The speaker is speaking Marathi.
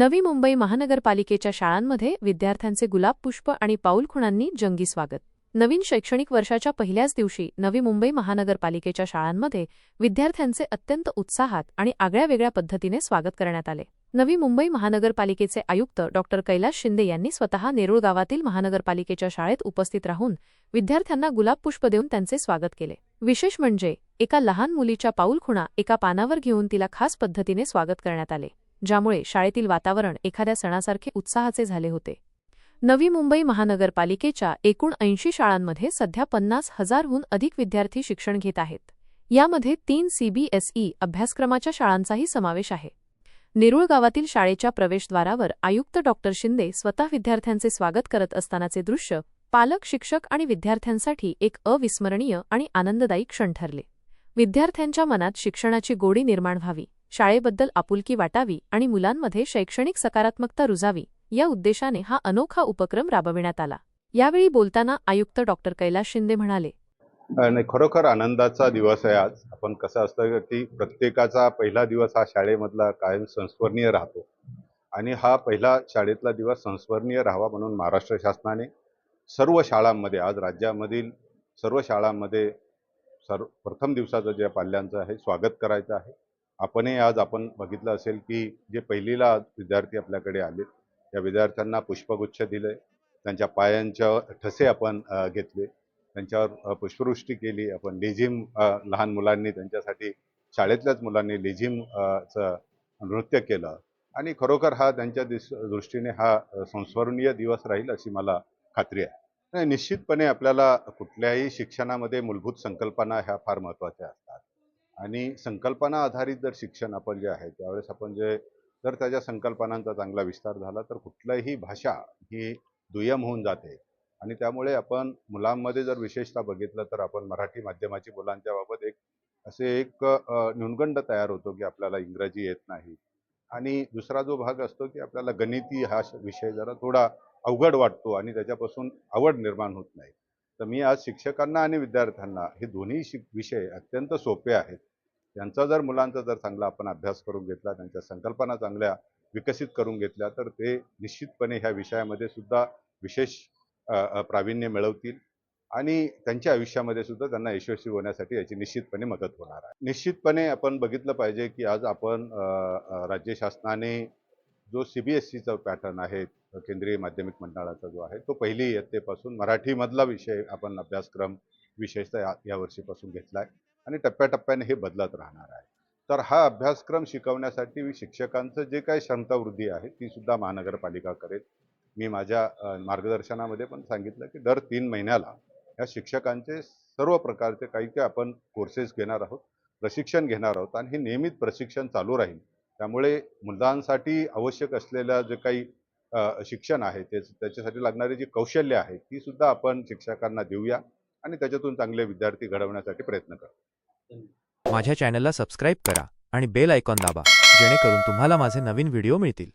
नवी मुंबई महानगरपालिकेच्या शाळांमध्ये विद्यार्थ्यांचे गुलाब पुष्प आणि पाऊल खुणांनी जंगी स्वागत. नवीन शैक्षणिक वर्षाच्या पहिल्याच दिवशी नवी मुंबई महानगरपालिकेच्या शाळांमध्ये विद्यार्थ्यांचे अत्यंत उत्साहात आणि आगळ्यावेगळ्या पद्धतीने स्वागत करण्यात आले. नवी मुंबई महानगरपालिकेचे आयुक्त डॉ. कैलास शिंदे यांनी स्वतः नेरुळ गावातील महानगरपालिकेच्या शाळेत उपस्थित राहून विद्यार्थ्यांना गुलाब पुष्प देऊन त्यांचे स्वागत केले. विशेष म्हणजे एका लहान मुलीच्या पाऊलखुणा एका पानावर घेऊन तिला खास पद्धतीने स्वागत करण्यात आले. ज्यामुळे शाळेतील वातावरण एखाद्या सणासारखे उत्साहाचे झाले होते. नवी मुंबई महानगरपालिकेच्या एकूण ऐंशी शाळांमध्ये सध्या पन्नास हजारहून अधिक विद्यार्थी शिक्षण घेत आहेत. यामध्ये तीन सीबीएसई अभ्यासक्रमाच्या शाळांचाही समावेश आहे. नेरुळ गावातील शाळेच्या प्रवेशद्वारावर आयुक्त डॉ. शिंदे स्वतः विद्यार्थ्यांचे स्वागत करत असतानाचे दृश्य पालक शिक्षक आणि विद्यार्थ्यांसाठी एक अविस्मरणीय आणि आनंददायी क्षण ठरले. विद्यार्थ्यांच्या मनात शिक्षणाची गोडी निर्माण व्हावी. शाळेबद्दल आपुलकी वाटावी आणि मुलांमध्ये शैक्षणिक सकारात्मकता रुजावी या उद्देशाने हा अनोखा उपक्रम राबविण्यात आला. यावेळी बोलताना आयुक्त डॉक्टर कैलास शिंदे म्हणाले नाही खरोखर आनंदाचा दिवस आहे आज. आपण कसं असतं की प्रत्येकाचा पहिला दिवस हा शाळेमधला कायम संस्मरणीय राहतो. आणि हा पहिला शाळेतला दिवस संस्मरणीय राहावा म्हणून महाराष्ट्र शासनाने सर्व शाळांमध्ये आज राज्यामधील सर्व शाळांमध्ये सर्व प्रथम दिवसाचं जे पाल्यांचं आहे स्वागत करायचं आहे. आपणही आज आपण बघितलं असेल की जे पहिलीला विद्यार्थी आपल्याकडे आले त्या विद्यार्थ्यांना पुष्पगुच्छ दिले त्यांच्या पायांच्या ठसे आपण घेतले त्यांच्यावर पुष्पवृष्टी केली आपण लेझिम लहान मुलांनी त्यांच्यासाठी शाळेतल्याच मुलांनी लेझिम चं नृत्य केलं. आणि खरोखर हा त्यांच्या दिस दृष्टीने हा संस्मरणीय दिवस राहील अशी मला खात्री आहे. निश्चितपणे आपल्याला कुठल्याही शिक्षणामध्ये मूलभूत संकल्पना ह्या फार महत्त्वाच्या असतात. आणि संकल्पना आधारित जर शिक्षण आपण जे आहे त्यावेळेस आपण जे जर त्याच्या संकल्पनांचा चांगला विस्तार झाला तर कुठल्याही भाषा ही दुय्यम होऊन जाते. आणि त्यामुळे आपण मुलांमध्ये जर विशेषतः बघितलं तर आपण मराठी माध्यमाची मुलांच्या बाबत एक असे एक न्यूनगंड तयार होतो की आपल्याला इंग्रजी येत नाही. आणि दुसरा जो भाग असतो की आपल्याला गणिती हा श- विषय जरा थोडा अवघड वाटतो आणि त्याच्यापासून आवड निर्माण होत नाही. तर मी आज शिक्षकांना आणि विद्यार्थ्यांना हे दोन्ही शिक विषय अत्यंत सोपे आहेत. त्यांचा जर मुलांचा जर चांगला आपण अभ्यास करून घेतला त्यांच्या संकल्पना चांगल्या विकसित करून घेतल्या तर ते निश्चितपणे ह्या विषयामध्ये सुद्धा विशेष प्रावीण्य मिळवतील आणि त्यांच्या आयुष्यामध्ये सुद्धा त्यांना यशस्वी होण्यासाठी याची निश्चितपणे मदत होणार आहे. निश्चितपणे आपण बघितलं पाहिजे की आज आपण राज्य शासनाने जो सी बी एस सीचा पॅटर्न आहे केंद्रीय माध्यमिक मंडळाचा जो आहे तो पहिली इयत्तेपासून मराठीमधला विषय आपण अभ्यासक्रम विशेषतः या यावर्षीपासून घेतला आहे आणि टप्प्याटप्प्याने हे बदलत राहणार आहे. तर हा अभ्यासक्रम शिकवण्यासाठी शिक्षकांचं जे काही क्षमतावृद्धी आहे ती सुद्धा महानगरपालिका करेल. मी माझ्या मार्गदर्शनामध्ये पण सांगितलं की दर तीन महिन्याला या शिक्षकांचे सर्व प्रकारचे काही काही आपण कोर्सेस घेणार आहोत प्रशिक्षण घेणार आहोत आणि हे नियमित प्रशिक्षण चालू राहील. त्यामुळे मुलांसाठी आवश्यक असलेलं जे काही शिक्षण आहे ते त्याच्यासाठी लागणारी जी कौशल्य आहे ती सुद्धा आपण शिक्षकांना देऊया. आणि त्याच्यातून चांगले विद्यार्थी घडवण्यासाठी प्रयत्न करा. माझ्या चॅनलला सबस्क्राईब करा आणि बेल आयकॉन दाबा जेणेकरून तुम्हाला माझे नवीन व्हिडिओ मिळतील.